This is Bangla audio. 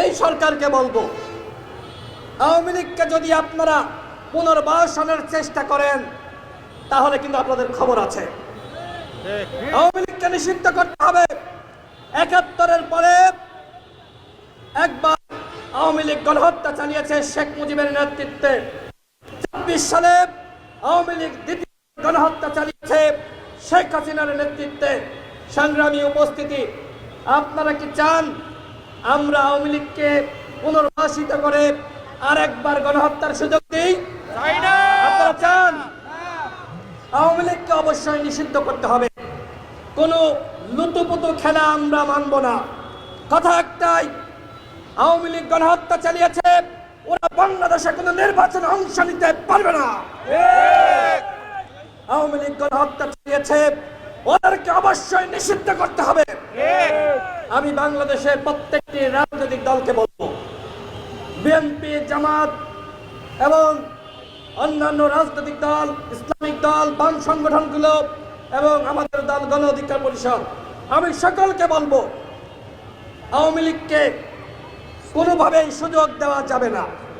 এই সরকারকে বলব, আওয়ামী লীগকে যদি আপনারা পুনর্বাসনের চেষ্টা করেন, তাহলে কিন্তু আপনাদের খবর আছে। আওয়ামী লীগকে নিষিদ্ধ করতে হবে। একাত্তরের পরে একবার আওয়ামী লীগ গণহত্যা চালিয়েছে শেখ মুজিবের নেতৃত্বে। ছাব্বিশ সালে আওয়ামী লীগ দ্বিতীয় গণহত্যা চালিয়েছে শেখ হাসিনার নেতৃত্বে। সংগ্রামী উপস্থিতি, আপনারা কি চান আমরা আওয়ামী লীগকে পুনর্বাসিত করে আরেকবার গণহত্যার সুযোগ দিই। আপনারা চান? আওয়ামী লীগকে অবশ্যই নিষিদ্ধ করতে হবে। কোনো লুতুপুতু খেলা আমরা মানব না। কথা একটাই আওয়ামী লীগ গণহত্যা চালিয়েছে ওরা বাংলাদেশে কোনো নির্বাচনে অংশ নিতে পারবে না। আওয়ামী লীগ গণহত্যা চালিয়েছে ওদেরকে অবশ্যই নিষিদ্ধ করতে হবে। আমি বাংলাদেশের প্রত্যেকটি রাজনৈতিক দলকে বলব। বিএনপি জামাত এবং অন্যান্য রাজনৈতিক দল, ইসলামিক দল, বাম সংগঠনগুলো এবং আমাদের দল গণ অধিকার পরিষদ। আমি সকলকে বলব, আওয়ামী লীগকে কোনোভাবেই সুযোগ দেওয়া যাবে না।